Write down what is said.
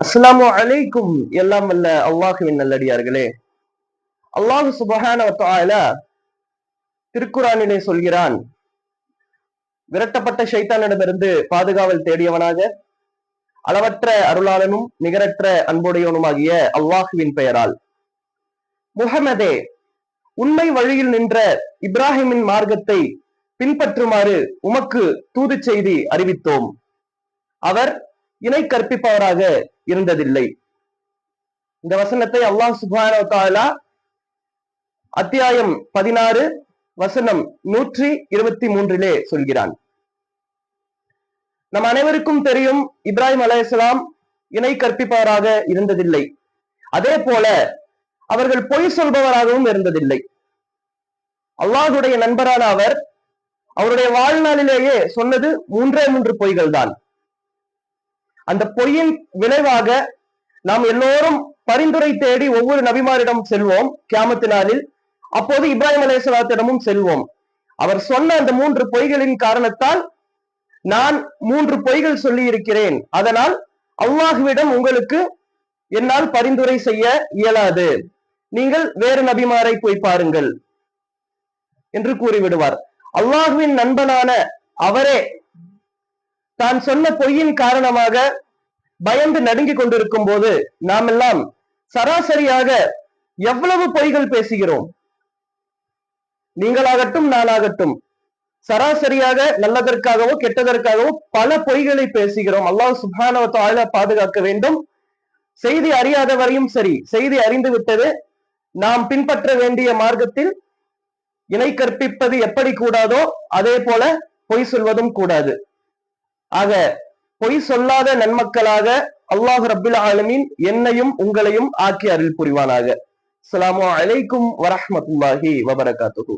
அஸ்ஸலாமு அலைக்கும். எல்லாம் அல்ல அல்லாஹுவின் நல்லடியார்களே. அல்லாஹு சுபஹான திருக்குறானிலே சொல்கிறான். விரட்டப்பட்ட ஷைத்தானிடமிருந்து பாதுகாவல் தேடியவனாக அளவற்ற அருளாளனும் நிகரற்ற அன்புடையவனுமாகிய அல்லாஹுவின் பெயரால். முகமதே உண்மை வழியில் நின்ற இப்ராஹிமின் மார்க்கத்தை பின்பற்றுமாறு உமக்கு தூது செய்தி அறிவித்தோம். அவர் இணை கற்பிப்பவராக இருந்ததில்லை. இந்த வசனத்தை அல்லாஹ் சுபான அத்தியாயம் பதினாறு வசனம் நூற்றி இருபத்தி மூன்றிலே சொல்கிறான். நம் அனைவருக்கும் தெரியும் இப்ராஹிம் அலையாம் இணை கற்பிப்பவராக இருந்ததில்லை. அதே போல அவர்கள் பொய் சொல்பவராகவும் இருந்ததில்லை. அல்லாஹுடைய நண்பரான அவர் அவருடைய வாழ்நாளிலேயே சொன்னது மூன்றே மூன்று பொய்கள் தான் அந்த பொய்யின் விளைவாக நாம் எல்லோரும் பரிந்துரை தேடி ஒவ்வொரு நபிமாரிடம் செல்வோம். கியாமத்து நாளில் அப்போது இப்ராஹிம் அலேஸ்வலாத்திடமும் செல்வோம். அவர் சொன்ன அந்த மூன்று பொய்களின் காரணத்தால் நான் மூன்று பொய்கள் சொல்லி இருக்கிறேன் அதனால் அல்லாஹுவிடம் உங்களுக்கு என்னால் பரிந்துரை செய்ய இயலாது. நீங்கள் வேறு நபிமாரை போய் பாருங்கள். என்று கூறிவிடுவார். அல்லாஹுவின் நண்பனான அவரே தான் சொன்ன பொய்யின் காரணமாக பயந்து நடுங்கிக் கொண்டிருக்கும் போது நாம் எல்லாம் சராசரியாக எவ்வளவு பொய்கள் பேசுகிறோம்? நீங்களாகட்டும் நானாகட்டும் சராசரியாக நல்லதற்காகவோ கெட்டதற்காகவோ பல பொய்களை பேசுகிறோம். அல்லாஹ் சுபானவத்தால பாதுகாக்க வேண்டும். செய்தி அறியாதவரையும் சரி செய்தி அறிந்து விட்டது நாம் பின்பற்ற வேண்டிய மார்க்கத்தில் இணை கற்பிப்பது எப்படி கூடாதோ அதே போல பொய் சொல்வதும் கூடாது. ஆக பொய் சொல்லாத நன்மக்களாக அல்லாஹ் ரபுல் ஆலமீன் என்னையும் உங்களையும் ஆக்கி அருள் புரிவானாக அஸ்லாம் அலைக்கும் வரஹமத்துல்லாஹி வபரகாத்து